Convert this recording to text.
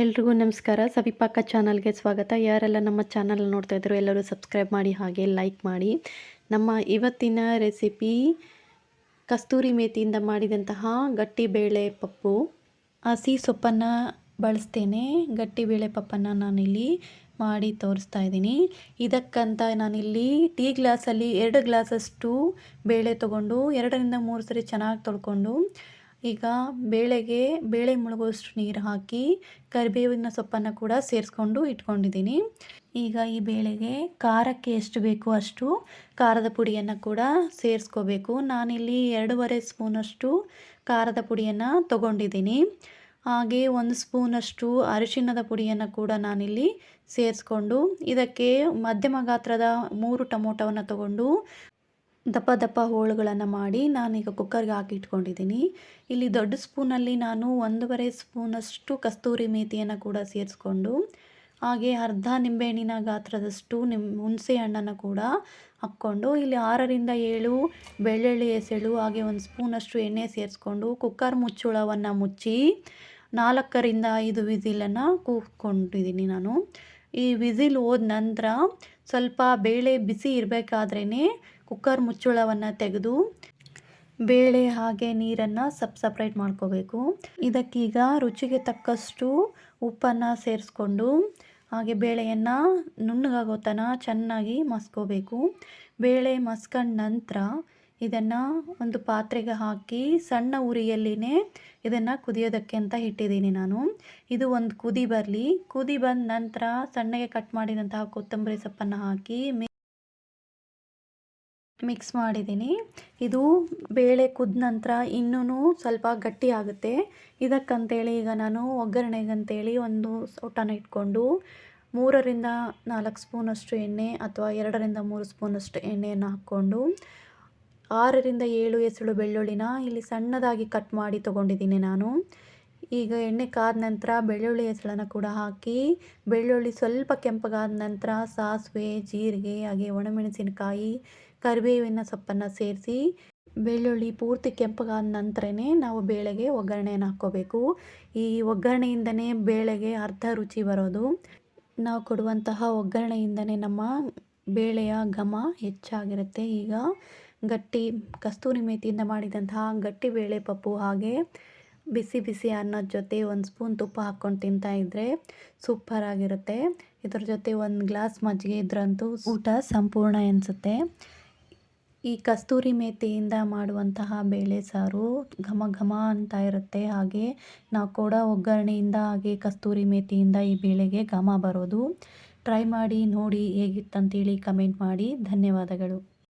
ಎಲ್ರಿಗೂ ನಮಸ್ಕಾರ. ಸವಿಪಾಕ ಚಾನಲ್ಗೆ ಸ್ವಾಗತ. ಯಾರೆಲ್ಲ ನಮ್ಮ ಚಾನಲ್ ನೋಡ್ತಾ ಇದ್ರು ಎಲ್ಲರೂ ಸಬ್ಸ್ಕ್ರೈಬ್ ಮಾಡಿ ಹಾಗೆ ಲೈಕ್ ಮಾಡಿ. ನಮ್ಮ ಇವತ್ತಿನ ರೆಸಿಪಿ ಕಸ್ತೂರಿ ಮೇತಿಯಿಂದ ಮಾಡಿದಂತಹ ಗಟ್ಟಿ ಬೇಳೆ ಪಪ್ಪು. ಹಸಿ ಸೊಪ್ಪನ್ನು ಬಳಸ್ತೇನೆ. ಗಟ್ಟಿ ಬೇಳೆ ಪಪ್ಪನ್ನು ನಾನಿಲ್ಲಿ ಮಾಡಿ ತೋರಿಸ್ತಾ ಇದ್ದೀನಿ. ಇದಕ್ಕಂತ ನಾನಿಲ್ಲಿ ಟೀ ಗ್ಲಾಸಲ್ಲಿ ಎರಡು ಗ್ಲಾಸಷ್ಟು ಬೇಳೆ ತೊಗೊಂಡು ಎರಡರಿಂದ ಮೂರು ಸರಿ ಚೆನ್ನಾಗಿ ತೊಳ್ಕೊಂಡು ಈಗ ಬೇಳೆಗೆ, ಬೇಳೆ ಮುಳುಗುವಷ್ಟು ನೀರು ಹಾಕಿ ಕರಿಬೇವಿನ ಸೊಪ್ಪನ್ನು ಕೂಡ ಸೇರಿಸ್ಕೊಂಡು ಇಟ್ಕೊಂಡಿದ್ದೀನಿ. ಈಗ ಈ ಬೇಳೆಗೆ ಖಾರಕ್ಕೆ ಎಷ್ಟು ಬೇಕು ಅಷ್ಟು ಖಾರದ ಪುಡಿಯನ್ನು ಕೂಡ ಸೇರಿಸ್ಕೋಬೇಕು. ನಾನಿಲ್ಲಿ ಎರಡೂವರೆ ಸ್ಪೂನಷ್ಟು ಖಾರದ ಪುಡಿಯನ್ನು ತೊಗೊಂಡಿದ್ದೀನಿ. ಹಾಗೆ ಒಂದು ಸ್ಪೂನಷ್ಟು ಅರಿಶಿಣದ ಪುಡಿಯನ್ನು ಕೂಡ ನಾನಿಲ್ಲಿ ಸೇರಿಸ್ಕೊಂಡು ಇದಕ್ಕೆ ಮಧ್ಯಮ ಗಾತ್ರದ ಮೂರು ಟೊಮೊಟೊವನ್ನು ತಗೊಂಡು ದಪ್ಪ ದಪ್ಪ ಹೋಳುಗಳನ್ನು ಮಾಡಿ ನಾನೀಗ ಕುಕ್ಕರ್ಗೆ ಹಾಕಿ ಇಟ್ಕೊಂಡಿದ್ದೀನಿ ಇಲ್ಲಿ ದೊಡ್ಡ ಸ್ಪೂನಲ್ಲಿ ನಾನು ಒಂದೂವರೆ ಸ್ಪೂನಷ್ಟು ಕಸ್ತೂರಿ ಮೇತಿಯನ್ನು ಕೂಡ ಸೇರಿಸ್ಕೊಂಡು, ಹಾಗೆ ಅರ್ಧ ನಿಂಬೆಹಣ್ಣಿನ ಗಾತ್ರದಷ್ಟು ನಿಮ್, ಹುಣಸೆ ಹಣ್ಣನ್ನು ಕೂಡ ಹಾಕ್ಕೊಂಡು, ಇಲ್ಲಿ ಆರರಿಂದ ಏಳು ಬೆಳ್ಳುಳ್ಳಿ ಎಸೆಳು, ಹಾಗೆ ಒಂದು ಸ್ಪೂನಷ್ಟು ಎಣ್ಣೆ ಸೇರಿಸ್ಕೊಂಡು ಕುಕ್ಕರ್ ಮುಚ್ಚುಳವನ್ನು ಮುಚ್ಚಿ ನಾಲ್ಕರಿಂದ ಐದು ವಿಸಿಲನ್ನು ಕೂತ್ಕೊಂಡಿದ್ದೀನಿ ನಾನು. ಈ ವಿಸಿಲ್ ಹೋದ ನಂತರ ಸ್ವಲ್ಪ ಬೇಳೆ ಬಿಸಿ ಇರಬೇಕಾದ್ರೇ ಕುಕ್ಕರ್ ಮುಚ್ಚಳವನ್ನು ತೆಗೆದು ಬೇಳೆ ಹಾಗೆ ನೀರನ್ನು ಸಪ್ ಸಪ್ರೇಟ್ ಮಾಡ್ಕೋಬೇಕು. ಇದಕ್ಕೀಗ ರುಚಿಗೆ ತಕ್ಕಷ್ಟು ಉಪ್ಪನ್ನು ಸೇರಿಸ್ಕೊಂಡು ಹಾಗೆ ಬೇಳೆಯನ್ನು ನುಣ್ಣಗಾಗೋ ತನಕ ಚೆನ್ನಾಗಿ ಮಸ್ಕೋಬೇಕು. ಬೇಳೆ ಮಸ್ಕೊಂಡ ನಂತರ ಇದನ್ನು ಒಂದು ಪಾತ್ರೆಗೆ ಹಾಕಿ ಸಣ್ಣ ಉರಿಯಲ್ಲಿನೇ ಇದನ್ನು ಕುದಿಯೋದಕ್ಕೆ ಅಂತ ಇಟ್ಟಿದ್ದೀನಿ ನಾನು. ಇದು ಒಂದು ಕುದಿ ಬರಲಿ. ಕುದಿ ಬಂದ ನಂತರ ಸಣ್ಣಗೆ ಕಟ್ ಮಾಡಿದಂತಹ ಕೊತ್ತಂಬರಿ ಸೊಪ್ಪನ್ನು ಹಾಕಿ ಮಿಕ್ಸ್ ಮಾಡಿದ್ದೀನಿ. ಇದು ಬೇಳೆ ಕುದ್ದ ನಂತರ ಇನ್ನೂ ಸ್ವಲ್ಪ ಗಟ್ಟಿ ಆಗುತ್ತೆ. ಇದಕ್ಕಂತೇಳಿ ಈಗ ನಾನು ಒಗ್ಗರಣೆಗಂತೇಳಿ ಒಂದು ಸೋಟನ ಇಟ್ಕೊಂಡು ಮೂರರಿಂದ ನಾಲ್ಕು ಸ್ಪೂನಷ್ಟು ಎಣ್ಣೆ ಅಥವಾ ಎರಡರಿಂದ ಮೂರು ಸ್ಪೂನಷ್ಟು ಎಣ್ಣೆಯನ್ನು ಹಾಕ್ಕೊಂಡು ಆರರಿಂದ ಏಳು ಎಸಳು ಬೆಳ್ಳುಳ್ಳಿನ ಇಲ್ಲಿ ಸಣ್ಣದಾಗಿ ಕಟ್ ಮಾಡಿ ತೊಗೊಂಡಿದ್ದೀನಿ ನಾನು. ಈಗ ಎಣ್ಣೆ ಕಾದ ನಂತರ ಬೆಳ್ಳುಳ್ಳಿ ಹೆಸಳನ್ನು ಕೂಡ ಹಾಕಿ, ಬೆಳ್ಳುಳ್ಳಿ ಸ್ವಲ್ಪ ಕೆಂಪಗಾದ ನಂತರ ಸಾಸಿವೆ, ಜೀರಿಗೆ, ಹಾಗೆ ಒಣಮೆಣಸಿನಕಾಯಿ, ಕರಿಬೇವಿನ ಸೊಪ್ಪನ್ನು ಸೇರಿಸಿ, ಬೆಳ್ಳುಳ್ಳಿ ಪೂರ್ತಿ ಕೆಂಪಗಾದ ನಂತರನೇ ನಾವು ಬೇಳೆಗೆ ಒಗ್ಗರಣೆಯನ್ನು ಹಾಕ್ಕೋಬೇಕು. ಈ ಒಗ್ಗರಣೆಯಿಂದನೇ ಬೇಳೆಗೆ ಅರ್ಧ ರುಚಿ ಬರೋದು. ನಾವು ಕೊಡುವಂತಹ ಒಗ್ಗರಣೆಯಿಂದನೇ ನಮ್ಮ ಬೇಳೆಯ ಘಮ ಹೆಚ್ಚಾಗಿರುತ್ತೆ. ಈಗ ಗಟ್ಟಿ, ಕಸ್ತೂರಿ ಮೇತಿಯಿಂದ ಮಾಡಿದಂತಹ ಗಟ್ಟಿ ಬೇಳೆ ಪಪ್ಪು ಹಾಗೆ ಬಿಸಿ ಬಿಸಿ ಅನ್ನದ ಜೊತೆ ಒಂದು ಸ್ಪೂನ್ ತುಪ್ಪ ಹಾಕ್ಕೊಂಡು ಸೂಪರ್ ಆಗಿರುತ್ತೆ. ಇದ್ರ ಜೊತೆ ಒಂದು ಗ್ಲಾಸ್ ಮಜ್ಜಿಗೆ ಇದ್ರಂತೂ ಊಟ ಸಂಪೂರ್ಣ ಅನಿಸುತ್ತೆ ಈ ಕಸ್ತೂರಿ ಮೇಥಿಯಿಂದ ಮಾಡುವಂತಹ ಬೇಳೆ ಸಾರು ಘಮ ಘಮ ಅಂತ ಇರುತ್ತೆ. ಹಾಗೆ ನಾವು ಕೂಡ ಒಗ್ಗರಣೆಯಿಂದ ಹಾಗೆ ಕಸ್ತೂರಿ ಮೇಥಿಯಿಂದ ಈ ಬೇಳೆಗೆ ಘಮ ಬರೋದು. ಟ್ರೈ ಮಾಡಿ ನೋಡಿ ಹೇಗಿತ್ತಂತೇಳಿ ಕಮೆಂಟ್ ಮಾಡಿ. ಧನ್ಯವಾದಗಳು.